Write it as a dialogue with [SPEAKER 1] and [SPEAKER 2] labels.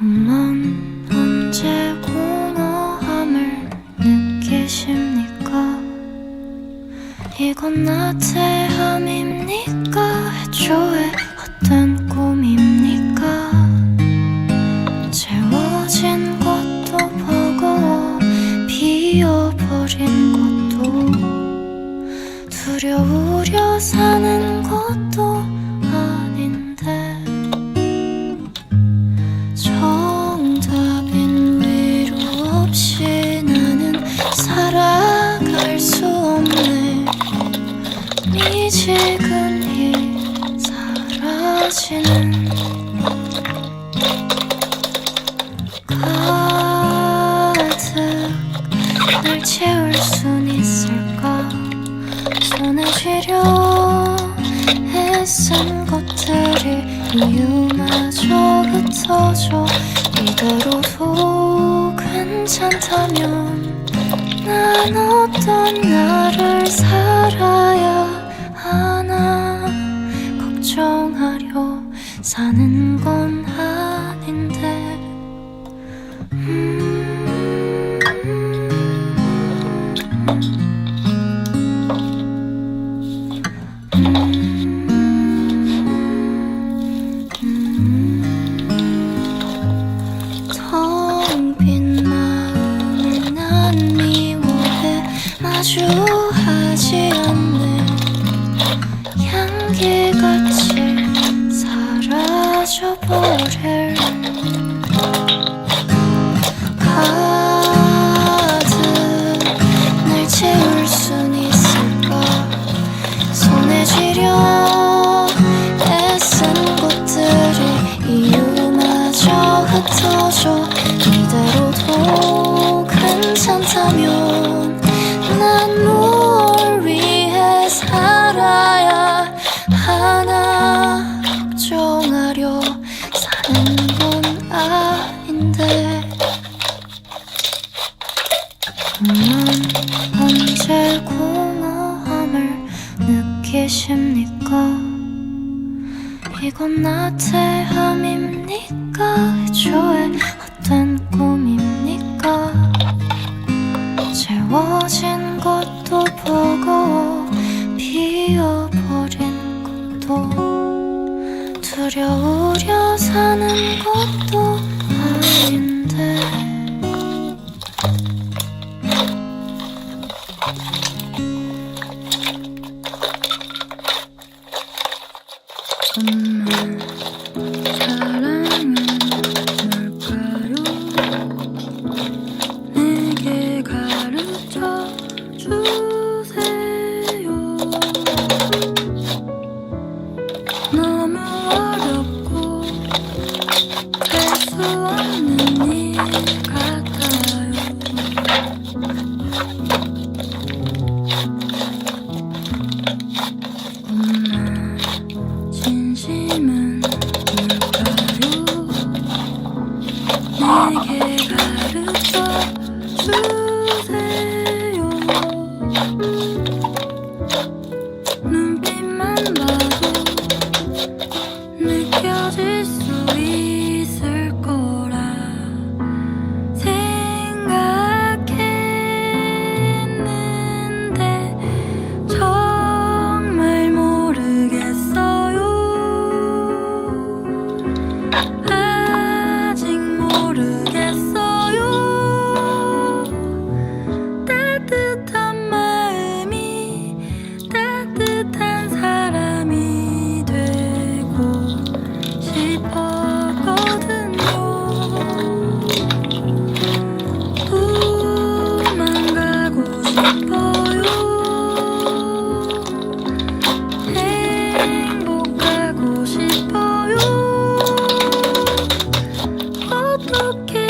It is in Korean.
[SPEAKER 1] 엄만 언제 공허함을 느끼십니까? 이건 나태함입니까? 애초에 헛된 꿈입니까? 채워진 것도 버거워 비어버린 것도 두려우려 사는 것도 미지근히 사라지는 가득 날 채울 순 있을까? 손에 쥐려 애쓴 것들이 이유마저 흩어져 이대로도 괜찮다면 난 어떤 나를 살 사는 건 아닌데. 텅빈 마음을 난 미워해 마주하지 않네. 향기같이 사라져 느끼십니까? 이건 나태함입니까? 애초에 헛된 꿈입니까? 채워진 것도 버거워 비어버린 것도 두려우려 사는 것도 엄마 주세요. 눈빛만 봐도 느껴질 수 있어 행복하고 싶어요. 어떻게